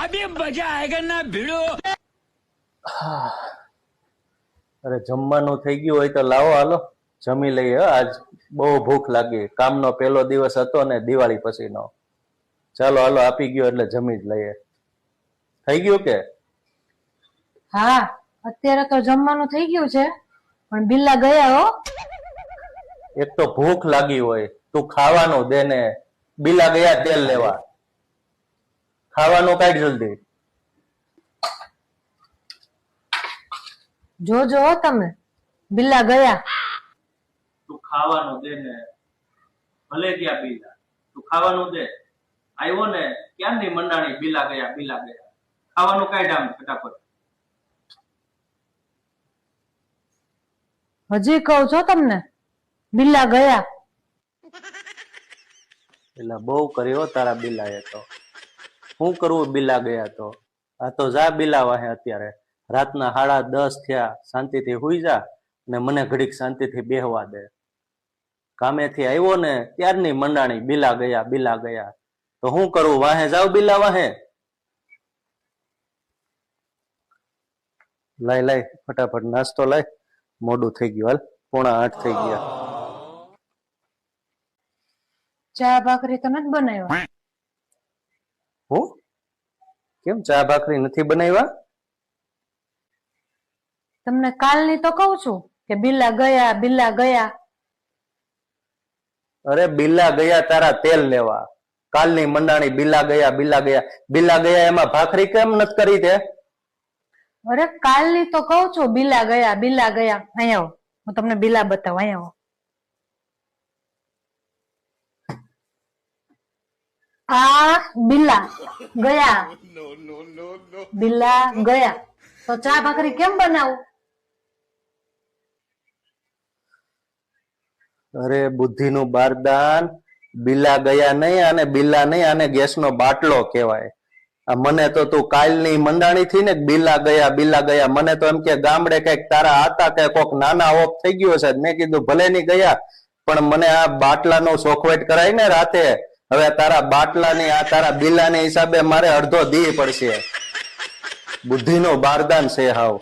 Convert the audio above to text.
अभी मजा आएगा ना भिड़ो અરે જમવાનું થઈ ગયું હોય તો લાવો હાલો જમી લઈએ હો. આજ બહુ ભૂખ લાગી કામનો પહેલો દિવસ હતો ને દિવાળી પછીનો ચાલો હાલો આપી ગયો એટલે જમી જ લઈએ થઈ ગયું કે હા અત્યારે તો જમવાનું થઈ ગયું છે પણ બિલ્લા ગયા હો એક તો ભૂખ લાગી હોય તું ખાવાનું દે ને બીલા ગયા તેલ લેવા ખાવાનું કાઢ જલ્દી. જો જો તમે. બિલ્લા ગયા. તું ખાવાનું દે ને. ભલે ગયા બિલ્લા. તું ખાવાનું દે. આવ્યો ને ક્યારની મંડાણી બિલા ગયા બિલા ગયા. ખાવાનું કાઢ આમ ફટાફટ. હજી કહું છો તમને. બિલ્લા ગયા. એટલે બહુ કર્યો તારા બિલાએ તો. શું કરવું બિલા ગયા તો? આ તો જા બિલા વાહે અત્યારે. રાતના સાડા દસ થયા, શાંતિથી હુઈ જા ને મને ઘડીક શાંતિથી બેહવા દે. કામેથી આવ્યો ને ત્યારની મંડાણી બિલા ગયા બિલા ગયા. તો શું કરું? વાહે જાવ બિલા વાહે? લાય લાય, ફટાફટ નાસ્તો લાય. મોડું થઈ ગયું, હાલ. પોણા આઠ થઈ ગયા. ચા ભાખરી તો નથી બનાવ્યા? હું કેમ? ચા ભાખરી નથી બનાવ્યા? તમને કાલની તો કહું છું કે બિલ્લા ગયા બિલ્લા ગયા. અરે બિલ્લા ગયા તારા તેલ લેવા. કાલની મંડાણી બિલ્લા ગયા બિલ્લા ગયા. બિલ્લા ગયા એમાં ભાખરી કેમ નથી કરી તે? અરે કાલની તો કહું છું બિલ્લા ગયા બિલ્લા ગયા. અહીંયા હું તમને બિલ્લા બતાવું અહીંયા આ બિલ્લા ગયા. બિલ્લા ગયા. તો ચા ભાખરી કેમ બનાવું? અરે બુદ્ધિનું બારદાન. બિલા ગયા નહીં અને બિલા નહીં આને ગેસનો બાટલો કહેવાય. આ મને તો તું કાલની મંડાણી થી ને બિલા ગયા બિલા ગયા. મને તો એમ કે ગામડે કંઈક તારા હતા કે કોક નાના ઓફ થઈ ગયો છે. મેં કીધું ભલે નહીં ગયા પણ મને આ બાટલાનો સોખવેટ કરાય ને રાતે. હવે તારા બાટલાની, આ તારા બિલ્લાની હિસાબે મારે અડધો દી પડશે. બુદ્ધિનો બારદાન છે હાવ.